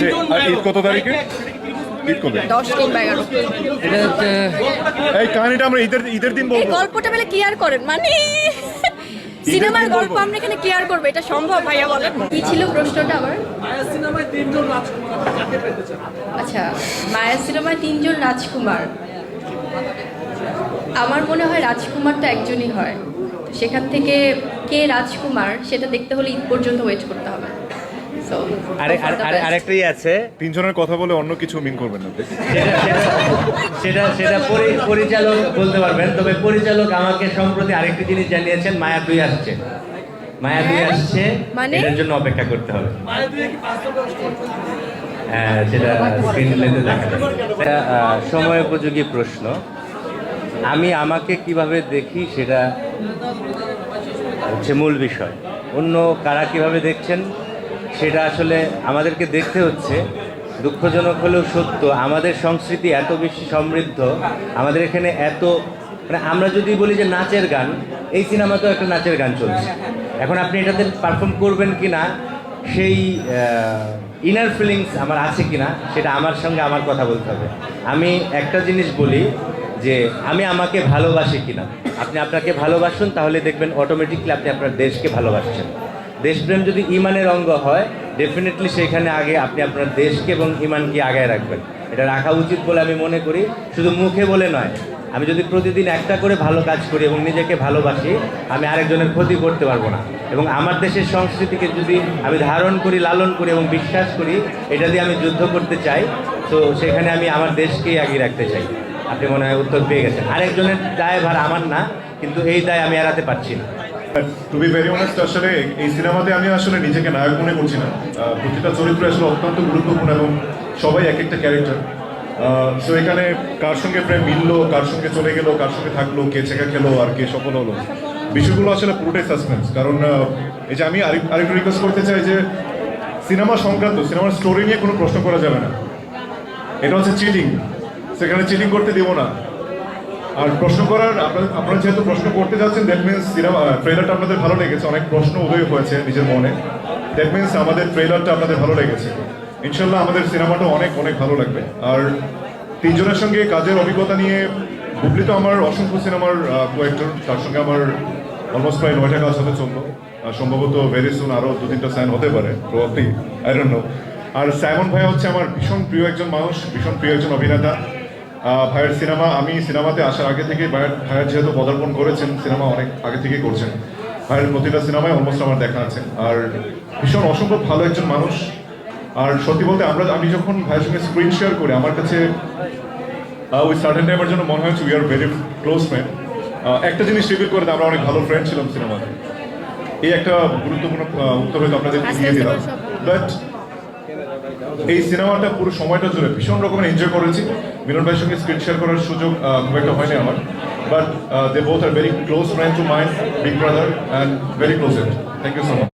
যে, আর ঈদ কত তারিখে? ঈদ কবে? দশ কিংবা এগারো। এটা এই কাহিনীটা আমরা ঈদের ঈদের দিন বলব। গল্পটা বেলে করেন? মানে সিনেমার গল্প আমরা এখানে কেয়ার করব? এটা সম্ভব ভাইয়া বলেন। কি ছিল প্রশ্নটা আবার? আচ্ছা মায়া সিনেমায় তিনজন রাজকুমার। আমার মনে হয় রাজকুমারটা একজনই হয়। সেখান থেকে কে রাজকুমার সেটা দেখতে হলে ঈদ পর্যন্ত ওয়েট করতে হবে। আরে আরে আরেকটাই আছে। তিনজনের কথা বলে অন্য কিছু মিন করবেন না। সেটা সেটা- পরিচালক বলতে পারবেন। তবে পরিচালক আমাকে সম্প্রতি আরেকটি জিনিস জানিয়েছেন মায়া দুই আসছে। মায়া দুই হ্যাঁ? আসছে মানে? এটার জন্য অপেক্ষা করতে হবে। হ্যাঁ সেটা স্ক্রিন প্লেতে দেখা যাবে। এটা সময় উপযোগী প্রশ্ন। আমি আমাকে কীভাবে দেখি সেটা হচ্ছে মূল বিষয়। অন্য কারা কীভাবে দেখছেন? সেটা আসলে আমাদেরকে দেখতে হচ্ছে। দুঃখজনক হলেও সত্য, আমাদের সংস্কৃতি এত বেশি সমৃদ্ধ, আমাদের এখানে এত মানে আমরা যদি বলি যে নাচের গান, এই সিনেমাতেও একটা নাচের গান চলছে। এখন আপনি এটাতে পারফর্ম করবেন কি না, সেই ইনার ফিলিংস আমার আছে কি না, সেটা আমার সঙ্গে আমার কথা বলতে হবে। আমি একটা জিনিস বলি যে, আমি আমাকে ভালোবাসি কিনা আপনি আপনাকে ভালোবাসুন, তাহলে দেখবেন অটোমেটিকলি আপনি আপনার দেশকে ভালোবাসছেন। দেশপ্রেম যদি ইমানের অঙ্গ হয় ডেফিনেটলি সেখানে আগে আপনি আপনার দেশকে এবং ইমানকে আগায় রাখবেন। এটা রাখা উচিত বলে আমি মনে করি। শুধু মুখে বলে নয়, আমি যদি প্রতিদিন একটা করে ভালো কাজ করি এবং নিজেকে ভালোবাসি, আমি আরেকজনের ক্ষতি করতে পারব না। এবং আমার দেশের সংস্কৃতিকে যদি আমি ধারণ করি, লালন করি এবং বিশ্বাস করি, এটা দিয়ে আমি যুদ্ধ করতে চাই, তো সেখানে আমি আমার দেশকেই আগিয়ে রাখতে চাই। আপনি মনে হয় উত্তর পেয়ে গেছেন। আরেকজনের দায় ভার আমার না, কিন্তু এই দায় আমি এড়াতে পারছি না। টু বি ভেরি অনেস্ট আসলে এই সিনেমাতে আমি আসলে নিজেকে নায়ক মনে করছি না। প্রতিটা চরিত্র আসলে অত্যন্ত গুরুত্বপূর্ণ এবং সবাই এক একটা ক্যারেক্টার সো এখানে কার সঙ্গে প্রেম মিললো, কার সঙ্গে চলে গেলো, কার সঙ্গে থাকল, কে ছেঁকা খেলো, আর কে সফল হলো। বিষয়গুলো আসলে পুরোটাই সাসপেন্স কারণ এই যে আমি আরেক- আরেকটু রিকোয়েস্ট করতে চাই যে সিনেমা সংক্রান্ত, সিনেমার স্টোরি নিয়ে কোনো প্রশ্ন করা যাবে না। এটা হচ্ছে চিটিং সেখানে চিটিং করতে দেবো না। আর প্রশ্ন করার আপনারা যেহেতু প্রশ্ন করতে যাচ্ছেন দ্যাট মিনস সিনেমা ট্রেলারটা আপনাদের ভালো লেগেছে। অনেক প্রশ্ন উদয় হয়েছে নিজের মনে। দ্যাট মিনস আমাদের ট্রেলারটা আপনাদের ভালো লেগেছে। ইনশাল্লাহ আমাদের সিনেমাটা অনেক অনেক ভালো লাগবে। আর তিনজনের সঙ্গে কাজের অভিজ্ঞতা নিয়ে বুবলি তো আমার অসংখ্য সিনেমার কোয়েক্টর তার সঙ্গে আমার অলমোস্ট প্রায় নয়টা কাজ হতে চলল। আর সম্ভবত ভেরি সুন আরও দু তিনটা সাইন হতে পারে আই ডোন্ট নো আর সাইমন ভাই হচ্ছে আমার ভীষণ প্রিয় একজন মানুষ, ভীষণ প্রিয় একজন অভিনেতা। ভাইয়ের সিনেমা আমি সিনেমাতে আসার আগে থেকে ভাইয়ের ভাইয়ের যেহেতু পদার্পণ করেছেন সিনেমা অনেক আগে থেকেই করছেন। ভাইয়ের প্রতিটা সিনেমায় অলমোস্ট আমার দেখা আছে। আর ভীষণ অসম্ভব ভালো একজন মানুষ। আর সত্যি বলতে আমরা আমি যখন ভাইয়ের সঙ্গে স্ক্রিন শেয়ার করি আমার কাছে ওই সার্টেন টাইমের জন্য মনে হয়েছে we are very close friend একটা জিনিস রিভিল করে আমরা অনেক ভালো ফ্রেন্ড ছিলাম সিনেমাতে। এই একটা গুরুত্বপূর্ণ উত্তর হয়তো আপনাদের দিয়ে দিলাম। বাট এই সিনেমাটা পুরো সময়টা জুড়ে ভীষণ রকমের এনজয় করেছি। মিলন ভাইয়ের সঙ্গে স্ক্রিন শেয়ার করার সুযোগ খুব একটা হয়নি আমার। But they both are very close friend to mind big brother and very close thank you so much